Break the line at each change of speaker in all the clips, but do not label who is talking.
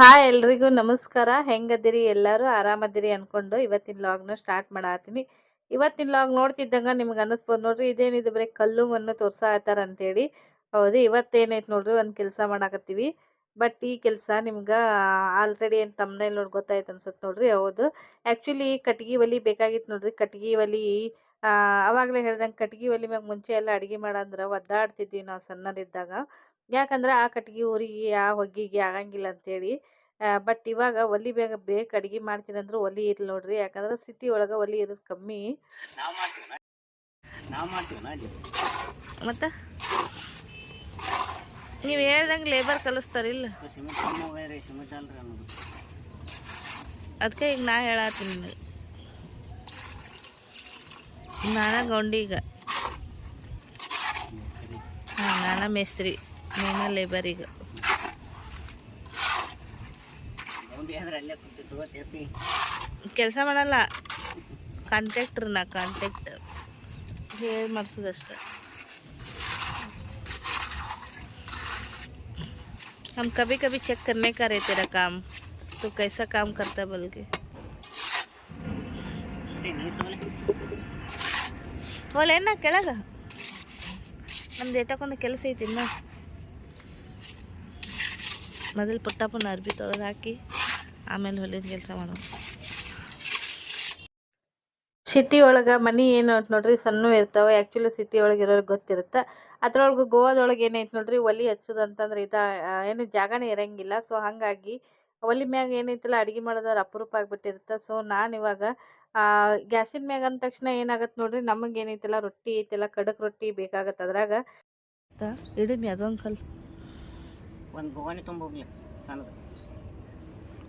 Hi ಎಲ್ರಿಗೂ ನಮಸ್ಕಾರ. ಹೆಂಗದಿರಿ? ಎಲ್ಲರೂ ಆರಾಮದಿರಿ ಅನ್ಕೊಂಡು ಇವತ್ತಿನ ಲಾಗ್ನ ಸ್ಟಾರ್ಟ್ ಮಾಡಾತೀನಿ ಇವತ್ತಿನ ಲಾಗ್ ನೋಡ್ತಿದ್ದಂಗ ನಿಮ್ಗೆ ಅನ್ನಿಸ್ಬೋದು ನೋಡ್ರಿ ಇದೇನಿದು ಬರೀ ಕಲ್ಲು ಮಣ್ಣು ತೋರ್ಸಾತಾರ ಅಂತೇಳಿ. ಹೌದು, ಇವತ್ತೇನೈತೆ ನೋಡ್ರಿ, ಒಂದು ಕೆಲಸ ಮಾಡಾಕತ್ತೀವಿ. ಬಟ್ ಈ ಕೆಲಸ ನಿಮ್ಗೆ ಆಲ್ರೆಡಿ ಏನು ತಮ್ಮನೇಲಿ ನೋಡಿ ಗೊತ್ತಾಯ್ತು ಅನ್ಸುತ್ತೆ ನೋಡ್ರಿ, ಹೌದು. ಆ್ಯಕ್ಚುಲಿ ಕಟ್ಗೆ ಒಲಿ ಬೇಕಾಗಿತ್ತು ನೋಡ್ರಿ, ಕಟ್ಗೆ ಒಲಿ ಅವಾಗಲೇ ಹೇಳ್ದಂಗೆ ಕಟ್ಗೆ ಒಲಿ ಮ್ಯಾಗ ಮುಂಚೆ ಎಲ್ಲ ಅಡುಗೆ ಮಾಡಂದ್ರೆ ಒದ್ದಾಡ್ತಿದ್ವಿ ನಾವು ಸಣ್ಣರಿದ್ದಾಗ ಯಾಕಂದ್ರೆ ಆ ಕಟ್ಗೆ ಊರಿಗೆ, ಆ ಹೊಗ್ಗಿಗೆ ಆಗಂಗಿಲ್ಲ ಅಂತೇಳಿ. ಬಟ್ ಇವಾಗ ಒಲಿ ಬೇಗ ಬೇಕು ಅಡಿಗೆ ಮಾಡ್ತೀನಿ ಅಂದ್ರೆ ಒಲಿ ಇರ್ಲಿ ನೋಡ್ರಿ. ಯಾಕಂದ್ರೆ ಸಿಟಿ ಒಳಗೆ ಒಲಿ ಇರೋದು ಕಮ್ಮಿ. ಮತ್ತು? ನೀವು ಹೇಳ್ದಂಗೆ ಲೇಬರ್ ಕಲಿಸ್ತಾರಿಲ್ಲ ಅದಕ್ಕೆ ಈಗ ನಾ ಹೇಳತ್ತೀನಿ ನಿಮಗೆ. ನಾನ ಗೌಂಡಿಗ. ಹಾಂ ನಾನ ಮೇಸ್ತ್ರಿ. ನೀನ ಲೇಬರ್ ಈಗ
ಗೌಂಡಿ ಅಂದ್ರೆ ಅಲ್ಲೇ ಕುಂತಿತ್ತು ತೇಪಿ
ಕೆಲಸ ಮಾಡಲ್ಲ ಕಾಂಟ್ಯಾಕ್ಟ್ರ್ ನಾ ಕಾಂಟ್ಯಾಕ್ಟರ್ ಹೇಳಿ ಮಾಡಿಸೋದಷ್ಟೆ हम कभी कभी चेक करने का रहते तेरा काम तो कैसा काम करता बोल के
ನೀರು ತಗೊಳ್ಳಿ
ಹೋಲೆ ಏನ ಕೆಳಗ ನಮ್ದು ಏಟಕ್ಕೊಂದು ಕೆಲಸ ಐತಿ ಇನ್ನ ಮೊದಲು ಪುಟ್ಟಪ್ಪನ ಅರ್ಬಿ ತೊಳೆದು ಹಾಕಿ ಆಮೇಲೆ ಹೊಲಿದ ಕೆಲಸ ಮಾಡೋದು. ಸಿಟಿ ಒಳಗೆ ಮನಿ ಏನು ಐತೆ ನೋಡ್ರಿ ಸಣ್ಣ ಇರ್ತಾವೆ. ಆ್ಯಕ್ಚುಲಿ ಸಿಟಿ ಒಳಗೆ ಇರೋರಿಗೆ ಗೊತ್ತಿರುತ್ತೆ. ಅದ್ರೊಳಗೆ ಗೋವಾದೊಳಗೆ ಏನೈತೆ ನೋಡ್ರಿ ಒಲಿ ಹಚ್ಚೋದು ಅಂತಂದ್ರೆ ಇದು ಏನು ಜಾಗನೇ ಇರಂಗಿಲ್ಲ. ಸೊ ಹಾಗಾಗಿ ಒಲಿ ಮ್ಯಾಗ ಏನೈತಲ್ಲ ಅಡುಗೆ ಮಾಡೋದಾರ ಅಪರೂಪ ಆಗ್ಬಿಟ್ಟಿರುತ್ತೆ. ಸೊ ನಾನು ಇವಾಗ ಗ್ಯಾಸಿನ ಮ್ಯಾಗ ಅಂದ ತಕ್ಷಣ ಏನಾಗತ್ತೆ ನೋಡ್ರಿ ನಮಗೆ ಏನೈತಲ್ಲ ರೊಟ್ಟಿ ಐತಲ್ಲ ಖಡಕ್ ರೊಟ್ಟಿ ಬೇಕಾಗತ್ತೆ ಅದ್ರಾಗ. ಇಡೀನಿ ಅದೊಂದು ಕಲ್
ಒಂದು ಬೊಗಾನಿ ತುಂಬ ಹೋಗ್ಲಿ ಸಣ್ಣದು.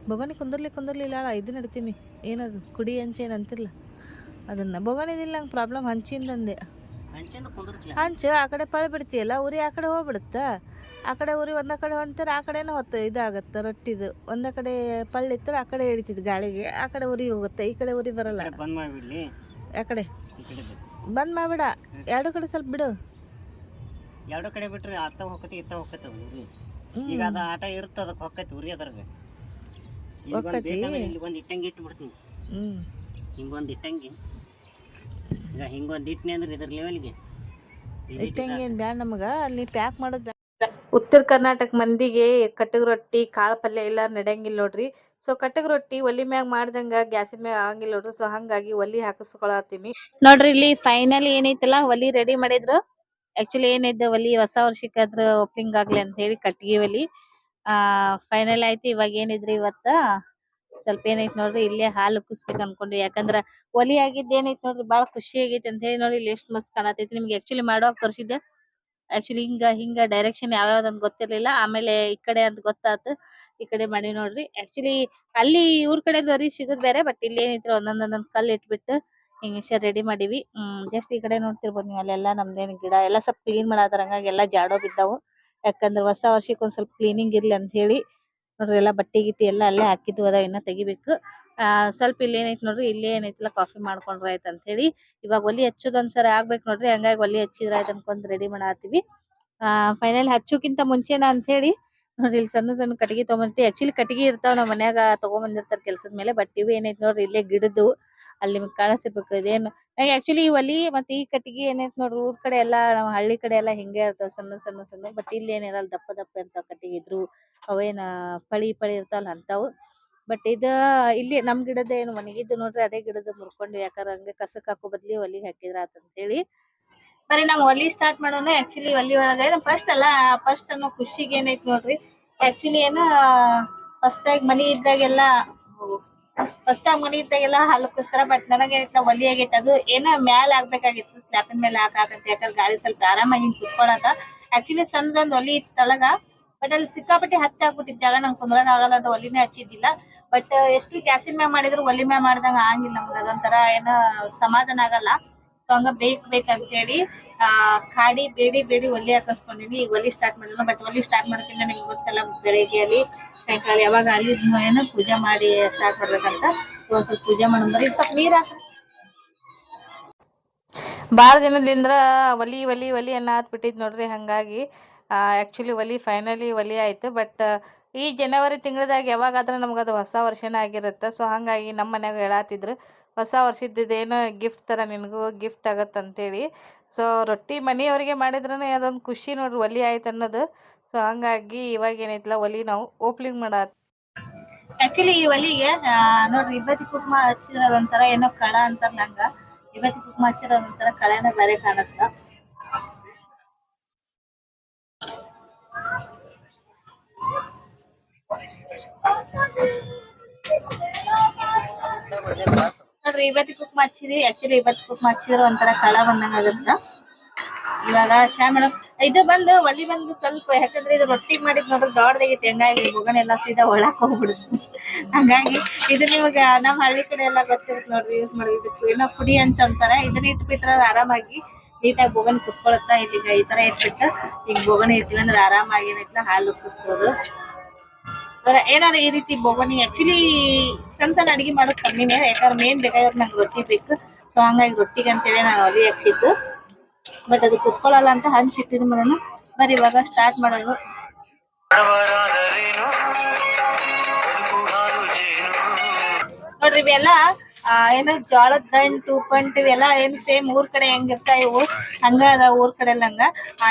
ಬೊಗಣಿ ಕುಂದರ್ಲಿ ಕುಂದರ್ಲಿ ಇಲ್ಲ ಇದನ್ನ ಇಡ್ತೀನಿ. ಏನದು? ಕುಡಿ ಹಂಚೆ ಏನು ಅಂತಿಲ್ಲ. ಅದನ್ನು. ಬೊಗಣಿದಿಲ್ಲ ನಂಗೆ ಪ್ರಾಬ್ಲಮ್ ಹಂಚಿಂದಂದೆ
ಹಂಚಿಂದ ಅಂದೆ
ಹಂಚು. ಆ ಕಡೆ ಪಳ ಬಿಡ್ತೀಯಲ್ಲ ಉರಿ ಆ ಕಡೆ ಹೋಗ್ಬಿಡುತ್ತಾ? ಆ ಕಡೆ ಉರಿ ಒಂದ ಕಡೆ ಹೊಂಟಾರೆ ಆ ಕಡೆನೂ ಹೊತ್ತು ಇದಾಗುತ್ತೆ ರೊಟ್ಟಿದು. ಒಂದ ಕಡೆ ಪಳ್ಳಿತ್ತರ ಆ ಕಡೆ ಹಿಡಿತಿದ್ದು ಗಾಳಿಗೆ. ಆ ಕಡೆ ಉರಿ ಹೋಗುತ್ತೆ ಈ ಕಡೆ ಉರಿ ಬರಲ್ಲ. ಆ ಕಡೆ. ಬಂದ್ ಮಾಡ್ಬಿಡ. ಎರಡು ಕಡೆ ಸ್ವಲ್ಪ ಬಿಡು.
ಎರಡು ಕಡೆ ಬಿಟ್ರೆ ಅತ್ತ ಹೋಗತ್ತೆ ಇತ್ತ ಹೋಗತ್ತೆ ಈಗ ಅದ ಆಟ ಇರುತ್ತೆ ಅದಕ್ಕೆ ಹೊಕ್ಕೈತಿ ಉರಿ ಅದ್ರಾಗ. ಈಗ ಒಂದು
ಹೊಕ್ಕೈತಿ?
ಬೇಕಂದ್ರೆ ಇಟ್ಟಂಗಿ ಇಟ್ಟು ಬಿಡ್ತೀನಿ ಹಿಂಗೊಂದು ಇಟ್ಟಂಗಿ. ಈಗ ಹಿಂಗೊಂದು ಇಟ್ಟನೆ ಅಂದ್ರೆ ಇದ್ರ ಲೆವೆಲ್ಗೆ
ಇಟ್ಟಂಗೆ ಏನು ಬ್ಯಾಡ ನಮಗೆ? ಅಲ್ಲಿ ಪ್ಯಾಕ್ ಮಾಡೋದು ಉತ್ತರ ಕರ್ನಾಟಕ ಮಂದಿಗೆ ಕಟ್ಟಗ ರೊಟ್ಟಿ ಕಾಳು ಪಲ್ಯ ಎಲ್ಲ ನಡೆಯಂಗಿಲ್ಲ ನೋಡ್ರಿ. ಸೊ ಕಟ್ಟಗ ರೊಟ್ಟಿ ಒಲಿ ಮ್ಯಾಗ ಮಾಡ್ದಂಗ ಗ್ಯಾಸಿನ ಮ್ಯಾಗ ಆಗಂಗಿಲ್ಲ ನೋಡ್ರಿ. ಸೊ ಹಂಗಾಗಿ ಒಲಿ ಹಾಕಿಸ್ಕೊಳತ್ತೀನಿ. ನೋಡ್ರಿ ಇಲ್ಲಿ ಫೈನಲ್ ಏನೈತಲ್ಲ? ಒಲಿ ರೆಡಿ ಮಾಡಿದ್ರು. ಆಕ್ಚುಲಿ ಏನೈತೆ ಒಲಿ? ಹೊಸ ವರ್ಷಕ್ಕಾದ್ರೂ ಓಪನಿಂಗ್ ಆಗ್ಲಿ ಅಂತ ಹೇಳಿ ಕಟ್ಟಿಗೆ ಒಲಿ. ಆ ಫೈನಲ್ ಆಯ್ತು, ಇವಾಗ ಏನಿದ್ರಿ ಇವತ್ತ? ಸ್ವಲ್ಪ ಏನೈತಿ ನೋಡ್ರಿ, ಇಲ್ಲೇ ಹಾಲು ಕುಸ್ಬೇಕು ಅನ್ಕೊಂಡ್ರಿ ಯಾಕಂದ್ರ ಒಲಿ ಆಗಿದ್ದು ಏನೈತಿ ನೋಡ್ರಿ, ಬಾಳ ಖುಷಿ ಆಗೈತಿ ಅಂತ ಹೇಳಿ ನೋಡಿ, ಇಲ್ಲಿ ಎಷ್ಟು ಮಸ್ತ್ ಕಾಣತೈತಿ. ನಿಮ್ಗೆ ಆಕ್ಚುಲಿ ಮಾಡುವಾಗ ತೋರಿಸಿದ್ದೆ. ಆಕ್ಚುಲಿ ಹಿಂಗ ಹಿಂಗ ಡೈರೆಕ್ಷನ್ ಯಾವ್ಯಾವ್ದು ಅಂತ ಗೊತ್ತಿರ್ಲಿಲ್ಲ. ಆಮೇಲೆ ಈ ಕಡೆ ಅಂತ ಗೊತ್ತಾತು. ಈ ಕಡೆ ಮಾಡಿ ನೋಡ್ರಿ. ಆಕ್ಚುಲಿ ಅಲ್ಲಿ ಇವ್ರ ಕಡೆ ವರಿ ಸಿಗುದ್ ಬೇರೆ ಬಟ್ ಇಲ್ಲಿ ಒಂದೊಂದ್ ಒಂದೊಂದ್ ಕಲ್ಲು ಇಟ್ಬಿಟ್ಟು ಹಿಂಗ ರೆಡಿ ಮಾಡಿವಿ. ಹ್ಮ್ ಜಸ್ಟ್ ಈ ಕಡೆ ನೋಡ್ತಿರ್ಬೋದು ನೀವು ಅಲ್ಲೆಲ್ಲ, ನಮ್ದೇನ್ ಗಿಡ, ಎಲ್ಲ ಸ್ವಲ್ಪ ಕ್ಲೀನ್ ಮಾಡಾತಾರ ಹಂಗಾಗಿ ಎಲ್ಲ ಜಾಡೋ ಬಿದ್ದಾವು. ಯಾಕಂದ್ರೆ ಹೊಸ ವರ್ಷಕ್ಕೆ ಒಂದ್ ಸ್ವಲ್ಪ ಕ್ಲೀನಿಂಗ್ ಇರ್ಲಿ ಅಂತ ಹೇಳಿ ನೋಡ್ರಿ ಎಲ್ಲ ಬಟ್ಟೆ ಗಿಟ್ಟಿ ಎಲ್ಲ ಅಲ್ಲೇ ಹಾಕಿದ್ವು ಅದಾವ, ಇನ್ನ ತೆಗಿಬೇಕು. ಆ, ಸ್ವಲ್ಪ ಇಲ್ಲಿ ಏನೈತಿ ನೋಡ್ರಿ, ಇಲ್ಲೇ ಏನೈತಿಲ್ಲ ಕಾಫಿ ಮಾಡ್ಕೊಂಡ್ರ ಆಯ್ತು ಅಂತ ಹೇಳಿ. ಇವಾಗ ಒಲಿ ಹಚ್ಚೋದೊಂದ್ಸರಿ ಆಗ್ಬೇಕು ನೋಡ್ರಿ, ಹಂಗಾಗಿ ಒಲಿ ಹಚ್ಚಿದ್ರ ಆಯ್ತು ಅನ್ಕೊಂಡ್ ರೆಡಿ ಮಾಡಾತೀವಿ ಆ ಫೈನಲ್ ಹಚ್ಚೋಕ್ಕಿಂತ ಮುಂಚೆನ ಅಂತ ಹೇಳಿ ನೋಡ್ರಿ, ಇಲ್ಲಿ ಸಣ್ಣ ಸಣ್ಣ ಕಟ್ಟಿಗೆ ತಗೊಂಬಂದಿರ್ತೀವಿ ಆಕ್ಚುಲಿ ಕಟ್ಟಿಗೆ ಇರ್ತಾವ ನಮ್ಮ ಮನ್ಯಾಗ ತಗೊಂಬಂದಿರ್ತಾರ ಕೆಲಸದ ಮೇಲೆ ಬಟ್ ಇವು ಏನೈತಿ ನೋಡ್ರಿ, ಇಲ್ಲೇ ಗಿಡದ್ದು ಅಲ್ಲಿ ನಿಮ್ಗೆ ಕಾಣಿಸಿರ್ಬೇಕು ಇದೇನು ನಂಗೆ ಆಕ್ಚುಲಿ ಈ ಒಲಿ ಮತ್ತೆ ಈ ಕಟ್ಟಿಗೆ ಐತಿ ನೋಡ್ರಿ, ಊರ್ ಕಡೆ ಎಲ್ಲ, ನಮ್ಮ ಹಳ್ಳಿ ಕಡೆ ಎಲ್ಲ ಹಿಂಗೆ ಇರ್ತಾವ ಸಣ್ಣ ಸಣ್ಣ ಸಣ್ಣ ಬಟ್ ಇಲ್ಲಿ ಏನಿರಲ್ಲ ದಪ್ಪ ದಪ್ಪ ಇರ್ತಾವ ಕಟ್ಟಿಗೆ ಇದ್ರು. ಅವೇನ ಪಳಿ ಪಳಿ ಇರ್ತಾವಲ್ಲ ಅಂತಾವು ಬಟ್ ಇದ ಇಲ್ಲಿ ನಮ್ ಗಿಡದ ಏನು ಒಣಗಿದ್ದು ನೋಡ್ರಿ, ಅದೇ ಗಿಡದ ಮುರ್ಕೊಂಡು ಯಾಕಂದ್ರೆ ಹಂಗೆ ಕಸಕ್ ಹಾಕೋ ಬದ್ಲಿ ಒಲಿಗೆ ಹಾಕಿದ್ರ ಆತಂತೇಳಿ. ಬರೀ ನಾವ್ ಒಲಿ ಸ್ಟಾರ್ಟ್ ಮಾಡೋಣ ಆಕ್ಚುಲಿ ಒಲಿ ಒಳಗೆ ಫಸ್ಟ್ ಅಲ್ಲ ಫಸ್ಟ್ ಅನ್ನೋ ಖುಷಿಗೆ ಏನೈತಿ ನೋಡ್ರಿ. ಆಕ್ಚುಲಿ ಏನ ಫಸ್ಟ್ ಆಗಿ ಮನಿ ಇದ್ದಾಗೆಲ್ಲ ಹೊಸ್ದಾಗ್ ಮನಿ ಇದ್ದಾಗೆಲ್ಲ ಹಾಲು ಕುಸ್ತಾರ ಬಟ್ ನನಗೆ ಒಲಿ ಆಗೈತೆ. ಅದು ಏನೋ ಮ್ಯಾಲ ಆಗ್ಬೇಕಾಗಿತ್ತು ಸ್ಲ್ಯಾಪಿನ ಮೇಲೆ ಹಾಕಾಕಂತ ಯಾಕಂದ್ರೆ ಗಾಳಿ ಸ್ವಲ್ಪ ಆರಾಮಾಗಿ ಹಿಂಗ್ ಕುತ್ಕೊಳಕ. ಆಕ್ಚುಲಿ ಸಣ್ಣದೊಂದು ಒಲಿ ಇತ್ತು ತಳಗ ಬಟ್ ಅಲ್ಲಿ ಸಿಕ್ಕಾಪಟ್ಟೆ ಹತ್ತಿ ಹಾಕ್ಬಿಟ್ಟಿದ್ ಜಾಗ, ನಂಗೆ ಕುಂದ್ರ ಆಗಲ್ಲ ಅದು ಒಲಿನೇ ಹಚ್ಚಿದ್ದಿಲ್ಲ. ಬಟ್ ಎಷ್ಟು ಗ್ಯಾಸಿನ ಮ್ಯಾಗ ಮಾಡಿದ್ರು, ಒಲಿ ಮ್ಯಾಗ ಮಾಡ್ದಂಗ ಆಗಂಗಿಲ್ಲ ನಮ್ಗೆ, ಅದೊಂಥರ ಏನೋ ಸಮಾಧಾನ ಆಗಲ್ಲ. ಸೊ ಹಂಗ ಬೇಕ್ ಬೇಕಂತ ಹೇಳಿ ಆ, ಕಾಡಿ ಬೇಡಿ ಬೇಡಿ ಒಲಿ ಹಾಕಿಸ್ಕೊಂಡಿನಿ. ಈಗ ಒಲಿ ಸ್ಟಾರ್ಟ್ ಮಾಡಿಲ್ಲ ಬಟ್ ಒಲಿ ಸ್ಟಾರ್ಟ್ ಮಾಡ್ತೀನಿ ನಿಮ್ಗೆ ಗೊತ್ತಲ್ಲ ಬೆಳಿಗ್ಗೆ ಅಲ್ಲಿ ಸಾಯಂಕಾಲ ಯಾವಾಗ ಅಲ್ಲಿ ಏನೋ ಪೂಜೆ ಮಾಡಿ ಸ್ಟಾರ್ಟ್ ಮಾಡ್ಬೇಕಂತ. ಸ್ವಲ್ಪ ಪೂಜೆ ಮಾಡೋಣ ಸ್ವಲ್ಪ ನೀರ್ ಭಾಳ ದಿನದಿಂದ ಒಲಿ ಒಲಿ ಒಲಿ ಅನ್ನ ಬಿಟ್ಟಿದ್ ನೋಡ್ರಿ ಹಂಗಾಗಿ ಆ್ಯಕ್ಚುಲಿ ಒಲಿ ಫೈನಲಿ ಒಲಿ ಆಯ್ತು. ಬಟ್ ಈ ಜನವರಿ ತಿಂಗಳದಾಗ ಯಾವಾಗಾದ್ರೂ ನಮ್ಗೆ ಅದು ಹೊಸ ವರ್ಷನೇ ಆಗಿರುತ್ತೆ. ಸೊ ಹಂಗಾಗಿ ನಮ್ಮ ಮನ್ಯಾಗ ಹೇಳತ್ತಿದ್ರು ಹೊಸ ವರ್ಷದ್ದು ಏನೋ ಗಿಫ್ಟ್ ಥರ ನಿನಗೂ ಗಿಫ್ಟ್ ಆಗತ್ತೆ ಅಂತೇಳಿ ಸೊ ರೊಟ್ಟಿ ಮನೆಯವ್ರಿಗೆ ಮಾಡಿದ್ರೇ ಅದೊಂದು ಖುಷಿ ನೋಡ್ರಿ ಒಲಿ ಆಯ್ತು ಅನ್ನೋದು. ಸೊ ಹಂಗಾಗಿ ಇವಾಗ ಏನೈತಲ್ಲ ಒಲಿ ನಾವು ಓಪನಿಂಗ್ ಮಾಡ ಆಕ್ಚುಲಿ ಈ ಒಲಿಗೆ ನೋಡ್ರಿ ಇಬ್ಬತಿ ಕುಕ್ಮ ಹಚ್ಚಿದ್ರ ಒಂಥರ ಏನೋ ಕಳ ಅಂತಾರಲ್ಲ ಹಂಗ ಇಬ್ಬತಿ ಕುಕ್ಮ ಹಚ್ಚಿರ ಒಂಥರ ಕಳೆನ ಬೇರೆ ಕಾಣತ್ತ. ನೋಡ್ರಿ ಇವತ್ತು ಕುಕ್ ಮಾಡ್ಸಿದ್ವಿ. ಆಕ್ಚುಲಿ ಇವತ್ತು ಕುಕ್ ಮಾಡ್ಸಿದ್ರು ಒಂಥರ ಕಳ ಬಂದಂಗ ಆಗತ್ತ. ಇವಾಗ ಚಾ ಮೇಡಮ್ ಇದು ಬಂದು, ಒಲಿ ಬಂದು ಸ್ವಲ್ಪ, ಯಾಕಂದ್ರೆ ಇದು ರೊಟ್ಟಿ ಮಾಡಿದ್ ನೋಡ್ರಿ ದೊಡ್ಡದಾಗೈತಿ ಹಂಗಾಗಿ ಬೊಗನೆಲ್ಲ ಸೀದಾ ಒಳಕ್ ಹೋಗ್ಬಿಡುತ್ತೆ. ಹಂಗಾಗಿ ಇದು ನಿಮಗ ನಮ್ಮ ಹಳ್ಳಿ ಕಡೆ ಎಲ್ಲ ಗೊತ್ತಿರುತ್ತೆ ನೋಡ್ರಿ ಯೂಸ್ ಮಾಡೋದಕ್ಕೆ. ಏನೋ ಪುಡಿ ಅಂತ ಅಂತಾರ. ಇದನ್ನ ಇಟ್ಬಿಟ್ರೆ ಆರಾಮಾಗಿ ನೀಟಾಗಿ ಬೊಗನ್ ಕುಸ್ಕೊಳತ್ತ ಇಲ್ಲಿಗ ಈ ತರ ಇಟ್ಬಿಟ್ಟು ಈಗ ಬೊಗಣಿ ಇರ್ತೀವಿ ಅಂದ್ರೆ ಆರಾಮಾಗಿ ಏನೈತಿ ಹಾಲು ಕುಸ್ಬೋದು ಏನಾರ ಈ ರೀತಿ ಬೊಗಣಿ ಆಕ್ಚುಲಿ ಸಣ್ಣ ಸಣ್ಣ ಅಡಿಗೆ ಮಾಡೋದು ಕಮ್ಮಿನೇ, ಯಾಕಂದ್ರೆ ಮೇನ್ ಬೇಕಾಗಿರೋ ನಂಗೆ ರೊಟ್ಟಿ ಬೇಕು. ಸೊ ಹಂಗಾಗಿ ರೊಟ್ಟಿಗೆ ಅಂತೇಳಿ ನಾನು ಅಲ್ಲಿ ಹಚ್ಚಿದ್ದು ಬಟ್ ಅದು ಕುತ್ಕೊಳ್ಳಲ್ಲ ಅಂತ ಹಂಚಿಟ್ಟಿದ್ ಮಾಡೋಣ ಬರೀ ಇವಾಗ ಸ್ಟಾರ್ಟ್ ಮಾಡೋದು. ನೋಡ್ರಿ ಇವೆಲ್ಲ ಆ, ಏನೋ ಜೋಳದ ದಂಟು ಪಾಯಿಂಟ್ ಇವೆಲ್ಲ ಏನ್ ಸೇಮ್ ಊರ್ ಕಡೆ ಹೆಂಗಿರ್ತಾವ ಇವು? ಹಂಗ ಅದ ಊರ್ ಕಡೆ ಹಂಗ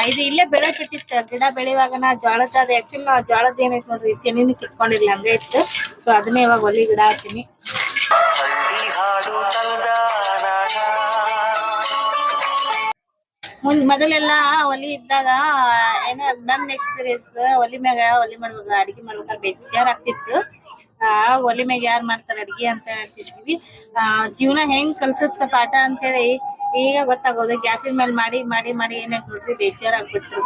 ಇದು ಇಲ್ಲೇ ಬೆಳೆ ಬಿಟ್ಟಿತ್ತು. ಗಿಡ ಬೆಳೆಯುವಾಗ ನಾ ಜೋಳದ ಅದ ಆಕ್ಚುಲಿ ನಾವು ಜೋಳದ ಏನೈತಿ ನೋಡ್ರಿ ತೆನಿನ ಕಿತ್ಕೊಂಡಿಲ್ಲ ಹಂಗ ಇತ್ತು. ಸೊ ಅದನ್ನೇ ಇವಾಗ ಒಲಿ ಗಿಡ ಹಾಕ್ತೀನಿ ಮುಂದ್ ಮೊದಲೆಲ್ಲಾ ಒಲಿ ಇದ್ದಾಗ ಏನ ನನ್ನ ಎಕ್ಸ್ಪೀರಿಯನ್ಸ್ ಒಲಿ ಮ್ಯಾಗ ಒಲಿ ಮಾಡ್ಬೇಕು ಅಡಿಗೆ ಮಾಡ್ಬೇಕಾದ್ರೆ ಬೇಜಾರ್ ಆಗ್ತಿತ್ತು. ಆ ಒಲಿ ಮ್ಯಾಗ ಯಾರ್ ಮಾಡ್ತಾರ ಅಡಿಗೆ ಅಂತ ಹೇಳ್ತಿದ್ವಿ. ಆ ಜೀವನ ಹೆಂಗ್ ಕಲ್ಸುತ್ತ ಪಾಠ ಅಂತ ಹೇಳಿ ಈಗ ಗೊತ್ತಾಗೋದು. ಗ್ಯಾಸಿನ ಮೇಲೆ ಮಾಡಿ ಮಾಡಿ ಮಾಡಿ ಏನಾಗ್ ನೋಡ್ರಿ ಬೇಜಾರ್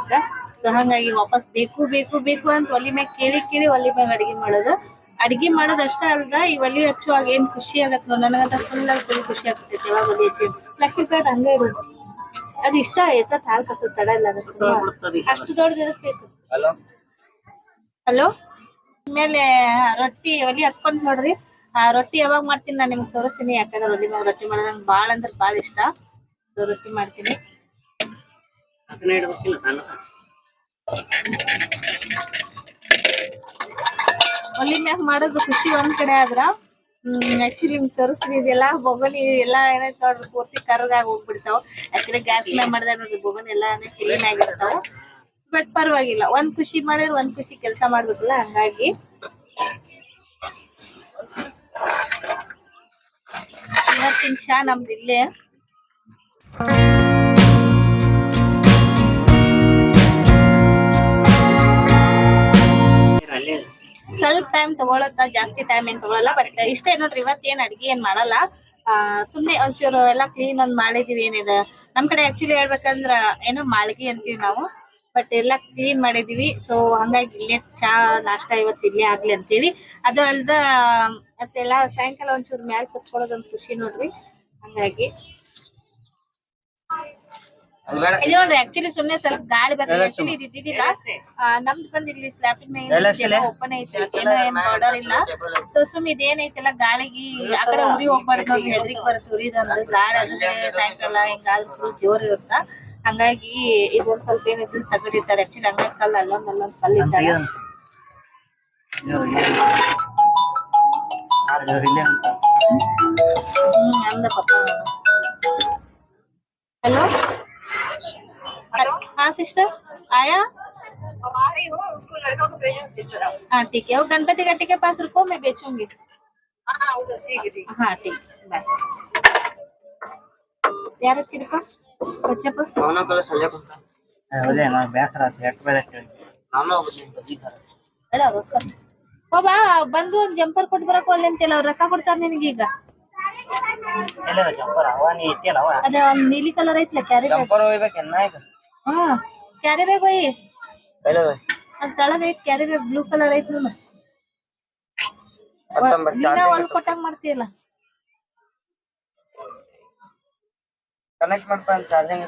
ಸರ್ ಸೊ ಹಂಗಾಗಿ ವಾಪಸ್ ಬೇಕು ಬೇಕು ಬೇಕು ಅಂತ ಒಲಿ ಮ್ಯಾಗ ಕೇಳಿ ಕೇಳಿ ಒಲಿ ಮ್ಯಾಗ ಅಡಿಗೆ ಮಾಡೋದು. ಅಡಿಗೆ ಮಾಡೋದ್ ಅಷ್ಟೇ ಅಲ್ದ ಈ ಒಲಿ ಹಚ್ಚುವಾಗ ಏನ್ ಖುಷಿ ಆಗತ್ ನೋಡ್. ನನಗಂತ ಫುಲ್ ಆಗಿ ಫುಲ್ ಖುಷಿ ಆಗ್ತೈತಿ ಯಾವಾಗ ಒಲಿ ಹಚ್ಚಿ. ಪ್ಲಾಸ್ಟಿಕ್ ಪ್ಲೇಟ್ ಹಂಗ ಇರೋದು. ಅದು ಇಷ್ಟ ಆಯ್ತಾ? ಹಾಲ್ ಕಸ ತಡ ಇಲ್ಲ. ಅಷ್ಟು ದೊಡ್ಡದಿರುತ್ತೆ
ಹಲೋ
ಆಮೇಲೆ ರೊಟ್ಟಿ, ಒಲಿ ಹತ್ಕೊಂಡ್ ನೋಡ್ರಿ. ಆ, ರೊಟ್ಟಿ ಯಾವಾಗ ಮಾಡ್ತೀನಿ ನಾನು ನಿಮ್ಗೆ ತೋರಿಸ್ತೀನಿ. ಯಾಕಂದ್ರೆ ಒಲಿ ಮ್ಯಾಗ ರೊಟ್ಟಿ ಮಾಡೋದು ನಂಗೆ ಭಾಳ ಅಂದ್ರೆ ಭಾಳ ಇಷ್ಟ. ಸೊ, ರೊಟ್ಟಿ ಮಾಡ್ತೀನಿ. ಒಲಿ ಮ್ಯಾಗ ಮಾಡೋದು ಖುಷಿ ಒಂದ್ ಕಡೆ ಆದ್ರ, ಹ್ಮ್ ಆಕ್ಚುಲಿ ನಿಮ್ಗೆ ತೋರಿಸ್ತೀನಿ. ಇದೆಲ್ಲ ಬೊಗನಿ ಎಲ್ಲ ಏನೈತೆ ಪೂರ್ತಿ ಕರ್ಗಾಗಿ ಹೋಗ್ಬಿಡ್ತಾವ. ಆಕ್ಚುಲಿ ಗ್ಯಾಸ್ ಮ್ಯಾಗ ಮಾಡಿದಾಗ ನೋಡ್ರಿ ಬೊಗನ್ ಎಲ್ಲ ಕ್ಲೀನ್ ಆಗಿರ್ತಾವ. ಬಟ್ ಪರವಾಗಿಲ್ಲ. ಒಂದ್ ಖುಷಿ ಮಾಡಿದ್ರೆ ಒಂದ್ ಖುಷಿ ಕೆಲಸ ಮಾಡ್ಬೇಕಲ್ಲ, ಹಂಗಾಗಿ. ಇವತ್ತಿನ ಚಾ ನಮ್ದು ಸ್ವಲ್ಪ ಟೈಮ್ ತಗೊಳತ್ತ ಜಾಸ್ತಿ ಟೈಮ್ ಏನ್ ತಗೊಳಲ್ಲ ಬಟ್ ಇಷ್ಟೇ ನೋಡ್ರಿ ಇವತ್ ಏನ್ ಅಡ್ಗೆ ಏನ್ ಮಾಡಲ್ಲ. ಆ, ಸುಮ್ನೆ ಒಂಚೂರು ಎಲ್ಲಾ ಕ್ಲೀನ್ ಒಂದ್ ಮಾಡಿದೀವಿ ಏನಿದೆ. ನಮ್ ಕಡೆ ಆಕ್ಚುಲಿ ಹೇಳ್ಬೇಕಂದ್ರ, ಏನೋ ಮಾಳ್ಗಿ ಅಂತೀವಿ ನಾವು. ಬಟ್ ಎಲ್ಲ ಕ್ಲೀನ್ ಮಾಡಿದೀವಿ. ಸೊ ಹಂಗಾಗಿ ಇಲ್ಲೇ ಚಾ ನಾಷ್ಟ ಇವತ್ತು ಇಲ್ಲೇ ಆಗ್ಲಿ ಅಂತೇಳಿ. ಅದು ಅಲ್ದ ಮತ್ತೆಲ್ಲ ಸಾಯಂಕಾಲ ಒಂಚೂರು ಮ್ಯಾಲ್ ಕುತ್ಕೊಳ್ಳೋದೊಂದ್ ಖುಷಿ ನೋಡ್ರಿ. ಹಂಗಾಗಿ. ಇದು ನೋಡ್ರಿ ಆಕ್ಚುಲಿ ಸುಮ್ನೆ ಸ್ವಲ್ಪ ಗಾಳಿ ಬರ್ತದೆ ಆಕ್ಚುಲಿ ಇದು ಇದ್ದಿದ್ದಿಲ್ಲ. ಆ, ನಮ್ದು ಬಂದ್ ಇಲ್ಲಿ ಸ್ಲಾಪಿನ ಮೇಲೆ ಓಪನ್ ಐತೆ. ಏನೋ ಏನ್ ಬಾರ್ಡರ್ ಇಲ್ಲ. ಸೊ ಸುಮ್ ಇದೇನೈತಲ್ಲ ಗಾಳಿಗೆ ಆ ಕಡೆ ಉರಿ ಹೋಗ್ಬಾರ್ದು ಹೆದ್ರಿಕ್ ಬರುತ್ತೆ ಉರಿದಂದು ಗಾಳಿ ಅಂದ್ರೆ ಸಾಯಂಕಾಲ ಫುಲ್ ಜೋರ್ ಇರುತ್ತ. ಹಂಗಾಗಿ ಇದೊಂದ್ ಸ್ವಲ್ಪ ಏನೈತಿ ತಗಡಿರ್ತಾರೆ ಆಕ್ಚುಲಿ ಹಂಗಾಗಿ ಕಲ್ಲು ಅಲ್ಲೊಂದ್ ಅಲ್ಲೊಂದ್ ಕಲ್ಲು ಇಟ್ಟಾರ ಹ್ಮ್ ಅಂದ ಪಪ್ಪ हेलो हाँ सिस्टर आया हाँ ठीक है वो गणपति गट्टी के पास रुको मैं बेचूंगी हाँ ठीक बाय ಯಾರ ತಿರ್ಪ ಬಚ್ಚಪ್ಪ
ಅವನ ಕಲ ಸಲ್ಯ ಕುಂತ ಒಲೆ ನಾ ಬೇಸರ ಆತ ಎಟ್ ಬೇರೆ ನಾನು
ಬಂದು ಒಂದ್ ಜಂಪರ್ ಕೊಟ್ಟು ಬರಕ್ ಒಲ್ಲೆ ಅಂತಿಲ್ಲ ಅವ್ರ ರೊಕ್ಕ ಕೊಡ್ತಾರ ನಿನಗೀಗ
ಈಗ ಜಂಪರ್ ಅವ ನೀ ಇಟ್ಟಿಯಲ್ಲ ಅವ
ಅದ ಒಂದ್ ನೀಲಿ ಕಲರ್ ಐತ್ಲ ಕ್ಯಾರಿ
ಜಂಪರ್ ಹೋಗ್ಬೇಕು ಎನ್ನ ಈಗ
ಹ್ಮ್ ಕ್ಯಾರಿ ಬ್ಯಾಗ್
ಎಲ್ಲ
ಅದ್ ತಳಗ ಐತ್ ಕ್ಯಾರಿ ಬ್ಯಾಗ್ ಬ್ಲೂ ಕಲರ್ ಐತ್
ಹತ್ತೊಂಬತ್ತು
ನೀನ ಹೊಲ್ ಕೊಟ್ಟಂಗ್ ಮಾಡ್ತೀಯಲ್ಲ
ಕನೆಕ್ಟ್ ಮಾಡ್ಪ ಚಾರ್ಜಿಂಗ್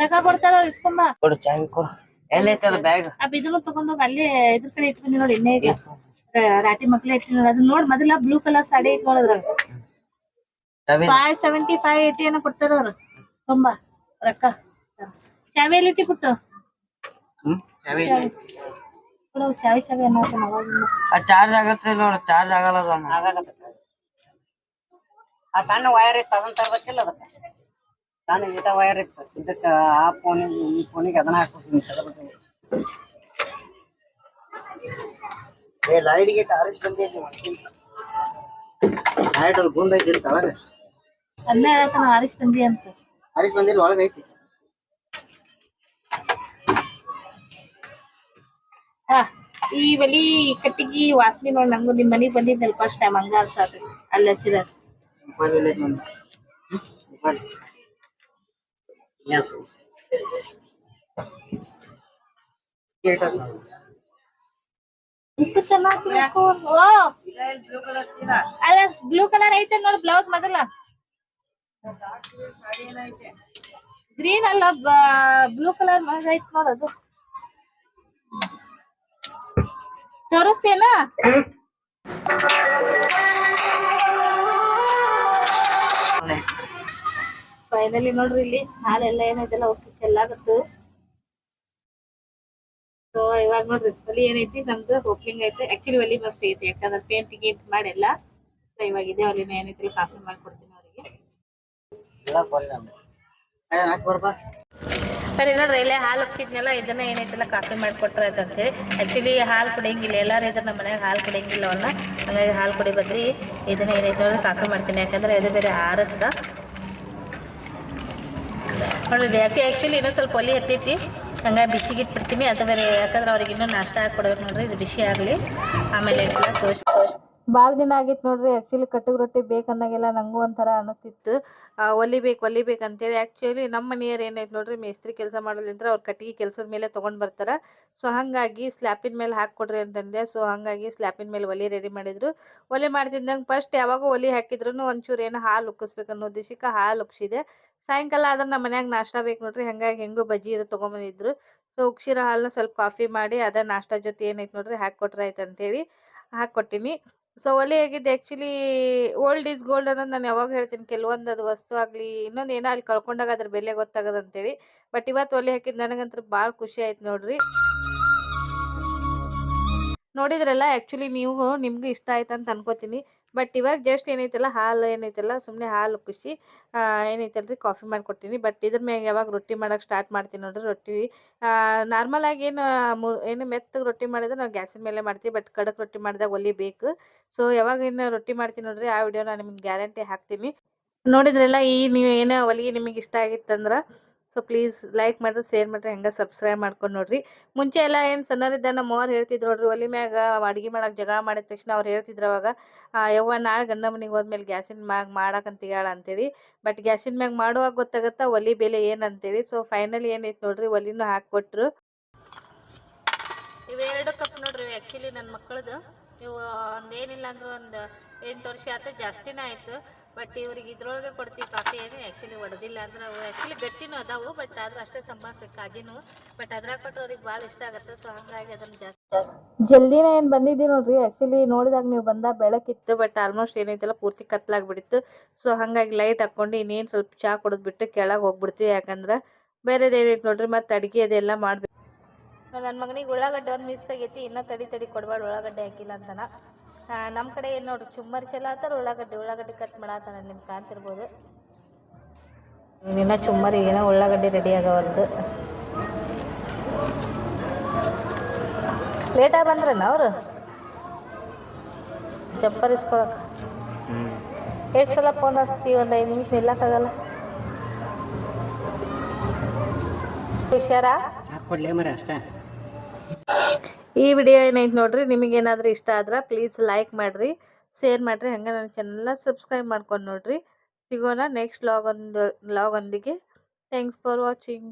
ರೊಕ್ಕ ಕೊಡ್ತಾರ ಅವ್ರು ಇಸ್ಕೊಂಬ?
ಕೊಡು ಚಾವಿ ಕೊಡು. ಎಲ್ಲೈತೆ ಅದು ಬ್ಯಾಗ್?
ಆ ಬಿದಿರು ತಗೊಂಡೋಗ ಅಲ್ಲೇ ಇದ್ರ ಕಡೆ ಇಟ್ಕೊಂಡಿ ನೋಡಿ ಎಣ್ಣೆ ಈಗ ರಾಟಿ ಮಕ್ಳು ಇಟ್ಕೊಂಡಿ ನೋಡಿ. ಅದನ್ನ ನೋಡಿ ಮೊದಲ ಬ್ಲೂ ಕಲರ್ ಸಾಡಿ ಐತ್ ನೋಡಿದ್ರಾಗ ಫೈವ್ ಸೆವೆಂಟಿ ಫೈವ್ ಏಯ್ಟಿ ಏನೋ ಕೊಡ್ತಾರ ಅವ್ರು. ತುಂಬಾ ರೊಕ್ಕ. ಚಾವಿ ಎಲ್ಲಿ ಇಟ್ಟಿ ಕೊಟ್ಟು.
ಹ್ಮ್? ಚಾವಿ.
ಚಾವಿ ಅವಾಗಿಂದ
ಚಾರ್ಜ್ ಆಗತ್ರಿ ನೋಡ್ ಚಾರ್ಜ್ ಆಗಲ್ಲ ಅದಮ್ಮ
ಆಗಾಕತ್ತ ಆ ಸಣ್ಣ ವೈರ್ ಇತ್ತು ಅದನ್ನ ತರ್ಬೇಕಿಲ್ಲ ಅದಕ್ಕೆ. ಸಣ್ಣ ಈಟ ವಯರ್ ಇತ್ತು. ಇದಕ್ಕೆ ಆ ಫೋನಿಗೆ ಈ ಫೋನಿಗೆ ಅದನ್ನ ಹಾಕ್ಬಿಡ್ತೀನಿ ಏ ಲೈಟ್ ಗಿಟ್ ಆರಿಸ್ ಬಂದೈತಿ ಲೈಟ್ ಅದು ಗುಂಡ್ ಐತಿ ತಳಗ
ಹೇಳತ್ತಾನ ಆರಿಸ್ ಬಂದಿ ಅಂತ.
ಆರಿಸ್ ಬಂದಿಲ್ಲ ಒಳಗೆ ಐತಿ.
ಹಾ ಈ ಒಲಿ ಕಟ್ಟಿಗೆ ವಾಸನೆ ನೋಡಿ ನಂಗು ನಿಮ್ ಮನೆಗ್ ಬಂದಿದ್ದಲ್ಲ ಫಸ್ಟ್ ಟೈಮ್ ಹಂಗ ಅನ್ಸಾತ್ರಿ ಅಲ್ಲಿ ಹಚ್ಚಿದ
ಮೊಬೈಲ್
ಇಷ್ಟು ಚೆನ್ನಾಗಿ ಓ ಅಲ್ಲ ಬ್ಲೂ ಕಲರ್ ಐತೆ ನೋಡಿ ಬ್ಲೌಸ್ ಮೊದಲ. ಗ್ರೀನ್ ಅಲ್ಲ ಬ್ಲೂ ಕಲರ್ ಮ್ಯಾಗ ಐತ್ ನೋಡೋದು ತೋರಿಸ್ತೇನಾ ಫೈನಲಿ ನೋಡ್ರಿ ಇಲ್ಲಿ ಹಾಲೆಲ್ಲ ಏನೈತಲ್ಲ ಓಕೆ ಚೆಲ್ಲಾಗತ್ತು. ಸೊ ಇವಾಗ ನೋಡ್ರಿ ಒಲಿ ಏನೈತಿ ನಮ್ದು ಓಪನಿಂಗ್ ಐತೆ. ಆಕ್ಚುಲಿ ಒಲಿ ಮಸ್ತ್ ಐತಿ ಯಾಕಂದ್ರೆ ಪೇಂಟ್ ಗೀಂಟ್ ಮಾಡಿಲ್ಲ. ಸೊ ಇವಾಗ ಇದೆ ಒಲಿನ ಏನೈತಿ ಕಾಫಿ ಮಾಡ್ಕೊಡ್ತೀನಿ ಅವರಿಗೆ. ಸರಿ ನೋಡ್ರಿ ಇಲ್ಲೇ ಹಾಲು ಉಕ್ಕಿದ್ನೆಲ್ಲ ಇದನ್ನ ಏನೈತಲ್ಲ ಕಾಫಿ ಮಾಡಿಕೊಟ್ರೆ ಅಂತೇಳಿ ಆಕ್ಚುಲಿ ಹಾಲು ಕುಡಿಯಂಗಿಲ್ಲ ಎಲ್ಲಾರು ಇದ್ರೆ ನಮ್ಮ ಮನೆಯಾಗ ಹಾಲು ಕುಡಿಯಂಗಿಲ್ಲ ಅವನ್ನ ಹಂಗಾಗಿ ಹಾಲು ಕುಡಿ ಬದ್ರಿ ಇದನ್ನ ಏನೈತಿ ನೋಡ್ರಿ ಕಾಫಿ ಮಾಡ್ತೀನಿ. ಯಾಕಂದ್ರೆ ಇದು ಬೇರೆ ಆರಸ್ದ ನೋಡ್ರಿ ಯಾಕೆ ಆ್ಯಕ್ಚುಲಿ ಇನ್ನೂ ಸ್ವಲ್ಪ ಒಲಿ ಹತ್ತೈತಿ. ಹಂಗಾಗಿ ಬಿಸಿಗೆ ಇಟ್ಬಿಡ್ತೀನಿ ಅದು ಬೇರೆ, ಯಾಕಂದ್ರೆ ಅವ್ರಿಗೆ ಇನ್ನೂ ನಾಷ್ಟ ಹಾಕ್ಕೊಡ್ಬೇಕು ನೋಡ್ರಿ, ಇದು ಬಿಸಿ ಆಗಲಿ. ಆಮೇಲೆ ಎಲ್ಲ ಭಾಳ ದಿನ ಆಗಿತ್ತು ನೋಡ್ರಿ ಆ್ಯಕ್ಚುಲಿ ಕಟ್ಟಿಗೆ ರೊಟ್ಟಿ ಬೇಕಂದಾಗೆಲ್ಲ ನನಗೂ ಒಂಥರ ಅನಿಸ್ತಿತ್ತು. ಒಲಿಬೇಕು ಒಲಿಬೇಕು ಅಂತೇಳಿ ಆ್ಯಕ್ಚುಲಿ ನಮ್ಮ ಮನೆಯವ್ರು ಏನೈತೆ ನೋಡ್ರಿ, ಮೇಸ್ತ್ರಿ ಕೆಲಸ ಮಾಡೋದ್ರಿಂದ ಅವ್ರು ಕಟ್ಟಿಗೆ ಕೆಲಸದ ಮೇಲೆ ತೊಗೊಂಡು ಬರ್ತಾರೆ. ಸೊ ಹಾಗಾಗಿ ಸ್ಲ್ಯಾಪಿನ ಮೇಲೆ ಹಾಕ್ಕೊಡ್ರಿ ಅಂತಂದೆ. ಸೊ ಹಾಗಾಗಿ ಸ್ಲ್ಯಾಪಿನ ಮೇಲೆ ಒಲಿ ರೆಡಿ ಮಾಡಿದ್ರು. ಒಲೆ ಮಾಡ್ತಿದ್ದಂಗೆ ಫಸ್ಟ್ ಯಾವಾಗ ಒಲಿ ಹಾಕಿದ್ರು ಒಂಚೂರು ಏನೋ ಹಾಲು ಉಕ್ಕಿಸ್ಬೇಕು ಅನ್ನೋ ಉದ್ದೇಶಕ್ಕೆ ಹಾಲು ಉಕ್ಸಿದೆ. ಸಾಯಂಕಾಲ ಆದ್ರೆ ನಮ್ಮ ಮನ್ಯಾಗ ನಾಷ್ಟಾ ಬೇಕು ನೋಡ್ರಿ, ಹಂಗಾಗಿ ಹೆಂಗೋ ಬಜ್ಜಿ ಇದು ತೊಗೊಂಬಂದಿದ್ರು. ಸೊ ಉಕ್ಷಿರ ಹಾಲನ್ನ ಸ್ವಲ್ಪ ಕಾಫಿ ಮಾಡಿ ಅದ ನಾಷ್ಟಾ ಜೊತೆ ಏನೈತೆ ನೋಡ್ರಿ ಹಾಕಿ ಆಯ್ತು ಅಂತೇಳಿ ಹಾಕ್ಕೊಟ್ಟಿನಿ ಸೊ, ಒಲೆ ಆಗಿದ್ದು ಆ್ಯಕ್ಚುಲಿ ಓಲ್ಡ್ ಈಸ್ ಗೋಲ್ಡ್ ಅನ್ನೋದು ನಾನು ಯಾವಾಗ ಹೇಳ್ತೀನಿ ಕೆಲವೊಂದು ಅದು ವಸ್ತು ಆಗಲಿ, ಇನ್ನೊಂದು ಏನೋ ಅಲ್ಲಿ ಕಳ್ಕೊಂಡಾಗ ಅದ್ರ ಬೆಲೆ ಗೊತ್ತಾಗದ ಅಂತೇಳಿ. ಬಟ್ ಇವತ್ತು ಒಲೆ ಹಾಕಿದ್ದು ನನಗಂತೂ ಭಾಳ ಖುಷಿ ಆಯ್ತು ನೋಡ್ರಿ. ನೋಡಿದ್ರಲ್ಲ ಆ್ಯಕ್ಚುಲಿ ನೀವು, ನಿಮ್ಗೆ ಇಷ್ಟ ಆಯ್ತು ಅಂತ ಅನ್ಕೋತೀನಿ. ಬಟ್ ಇವಾಗ ಜಸ್ಟ್ ಏನೈತಲ್ಲ ಹಾಲು ಏನೈತಲ್ಲ ಸುಮ್ಮನೆ ಹಾಲು ಖುಷಿ ಏನೈತಲ್ರಿ ಕಾಫಿ ಮಾಡಿಕೊಡ್ತೀನಿ. ಬಟ್ ಇದ್ರ ಮ್ಯಾಗ ಯಾವಾಗ ರೊಟ್ಟಿ ಮಾಡೋಕೆ ಸ್ಟಾರ್ಟ್ ಮಾಡ್ತೀನಿ ನೋಡ್ರಿ ರೊಟ್ಟಿ. ನಾರ್ಮಲ್ ಆಗಿ ಏನು ಏನು ಮೆತ್ತಗೆ ರೊಟ್ಟಿ ಮಾಡಿದ್ರೆ ನಾವು ಗ್ಯಾಸಿನ ಮೇಲೆ ಮಾಡ್ತೀವಿ. ಬಟ್ ಕಡಕ್ ರೊಟ್ಟಿ ಮಾಡಿದಾಗ ಒಲಿ ಬೇಕು. ಸೊ, ಯಾವಾಗ ಇನ್ನು ರೊಟ್ಟಿ ಮಾಡ್ತೀನಿ ನೋಡ್ರಿ ಆ ವಿಡಿಯೋ ನಾನು ನಿಮ್ಗೆ ಗ್ಯಾರಂಟಿ ಹಾಕ್ತೀನಿ. ನೋಡಿದ್ರಲ್ಲ ಈ ನೀವು ಏನೋ ಹೊಲಿಗೆ ನಿಮಗೆ ಇಷ್ಟ ಆಗಿತ್ತಂದ್ರೆ ಸೊ ಪ್ಲೀಸ್ ಲೈಕ್ ಮಾಡಿರಿ ಶೇರ್ ಮಾಡಿರಿ, ಹಂಗೆ ಸಬ್ಸ್ಕ್ರೈಬ್ ಮಾಡ್ಕೊಂಡು ನೋಡ್ರಿ. ಮುಂಚೆ ಎಲ್ಲ ಏನು ಸಣ್ಣರಿದ್ದ ನಮ್ಮ ಅವ್ರು ಹೇಳ್ತಿದ್ರು ನೋಡ್ರಿ, ಒಲೆ ಮ್ಯಾಗ ಅಡುಗೆ ಮಾಡಕ್ಕೆ ಜಗಳ ಮಾಡಿದ ತಕ್ಷಣ ಅವ್ರು ಹೇಳ್ತಿದ್ರು ಅವಾಗ ಯವ್ವ ನಾಳೆ ಗಂಡ ಮನೆಗೆ ಹೋದ್ಮೇಲೆ ಗ್ಯಾಸಿನ ಮ್ಯಾಗ ಮಾಡಕ್ಕಂತ ಹೇಳ ಅಂತೇಳಿ. ಬಟ್ ಗ್ಯಾಸಿನ ಮ್ಯಾಗ ಮಾಡುವಾಗ ಗೊತ್ತಾಗತ್ತಾ ಒಲೆ ಬೆಲೆ ಏನು ಅಂತೇಳಿ. ಸೊ ಫೈನಲಿ ಏನೈತೆ ನೋಡ್ರಿ, ಒಲಿನೂ ಹಾಕ್ಕೊಟ್ರು ಇವೆರಡು ಕಪ್ ನೋಡ್ರಿ ಆ್ಯಕ್ಚುಲಿ ನನ್ನ ಮಕ್ಕಳದು ನೀವು ಒಂದೇನಿಲ್ಲ ಅಂದ್ರೆ ಒಂದು ಎಂಟು ವರ್ಷ ಆಯ್ತು ಜಾಸ್ತಿನೇ ಆಯಿತು. ಬಟ್ ಇವ್ರಿಗೆ ಇದ್ರೊಳಗೆ ಕೊಡ್ತೀವಿ ಕಾಫಿ ಏನು ಆ್ಯಕ್ಚುಲಿ ಒಡೆದಿಲ್ಲ ಅಂದ್ರೆ ಅವು ಆ್ಯಕ್ಚುಲಿ ಗಟ್ಟಿನೂ ಅದಾವು ಬಟ್ ಆದ್ರೆ ಅಷ್ಟೇ ಸಂಬಂಧ ಕಾಜಿನೂ ಬಟ್ ಅದ್ರಾಗ ಕೊಟ್ಟರೆ ಅವ್ರಿಗೆ ಭಾಳ ಇಷ್ಟ ಆಗುತ್ತೆ ಸೊ ಹಂಗಾಗಿ ಅದನ್ನು ಜಾಸ್ತಿ ಜಲ್ದಿನ ಏನು ಬಂದಿದ್ದೀವಿ ನೋಡ್ರಿ ಆ್ಯಕ್ಚುಲಿ ನೋಡಿದಾಗ ನೀವು ಬಂದ ಬೆಳಕಿತ್ತು ಬಟ್ ಆಲ್ಮೋಸ್ಟ್ ಏನೈತಲ್ಲ ಪೂರ್ತಿ ಕತ್ಲಾಗ್ಬಿಡಿತ್ತು. ಸೊ ಹಾಗಾಗಿ ಲೈಟ್ ಹಾಕ್ಕೊಂಡು ಇನ್ನೇನು ಸ್ವಲ್ಪ ಚಹಾ ಕುಡಿದ್ಬಿಟ್ಟು ಕೆಳಗೆ ಹೋಗ್ಬಿಡ್ತೀವಿ ಯಾಕಂದ್ರೆ ಬೇರೆದು ಏನೈತೆ ನೋಡ್ರಿ ಮತ್ತು ಅಡುಗೆ ಅದೆಲ್ಲ ಮಾಡ್ಬೇಕು ನನ್ನ ಮಗನಿಗೆ ಉಳ್ಳಾಗಡ್ಡೆ ಒಂದು ಮಿಸ್ ಆಗೈತಿ ಇನ್ನೂ ತಡಿ ತಡಿ ಕೊಡಬಾರ್ದು ಉಳ್ಳಾಗಡ್ಡೆ ಹಾಕಿಲ್ಲ ಅಂತನ. ನಮ್ಮ ಕಡೆ ಏನು ನೋಡ್ರಿ ಚುಮ್ಮರಿ ಚೆಲ್ಲ ಆತಾರ ಉಳ್ಳಾಗಡ್ಡಿ ಉಳ್ಳಾಗಡ್ಡಿ ಕಟ್ ಮಾಡತ್ತಾನ ನಿಮ್ಗೆ ಕಾಣ್ತಿರ್ಬೋದು. ಇನ್ನೂ ಚುಮ್ಮರಿ ಏನೋ ಉಳ್ಳಾಗಡ್ಡಿ ರೆಡಿ ಆಗವಲ್ದು. ಲೇಟಾಗಿ ಬಂದ್ರನ ಅವರು? ಜಂಪರ್ ಇಸ್ಕೊಳಕ್ಕೆ ಎಷ್ಟು ಸಲ ಫೋನ್ ಹಚ್ತೀವಿ ಒಂದು ಐದು ನಿಮಿಷ ನಿಲ್ಲಕ್ಕಾಗಲ್ಲ. ಹುಷಾರಾ?
ಕೊಡ್ಲೇ ಮರೆ ಅಷ್ಟೇ?
ಈ ವಿಡಿಯೋ ಏನೈತೆ ನೋಡ್ರಿ ನಿಮಗೇನಾದ್ರೂ ಇಷ್ಟ ಆದ್ರೆ ಪ್ಲೀಸ್ ಲೈಕ್ ಮಾಡಿರಿ ಶೇರ್ ಮಾಡಿರಿ, ಹಂಗೆ ನನ್ನ ಚಾನಲ್ನ ಸಬ್ಸ್ಕ್ರೈಬ್ ಮಾಡ್ಕೊಂಡು ನೋಡ್ರಿ. ಸಿಗೋಣ ನೆಕ್ಸ್ಟ್ ಲಾಗ್ ಒಂದು ಲಾಗ್ ಒಂದಿಗೆ. Thanks for watching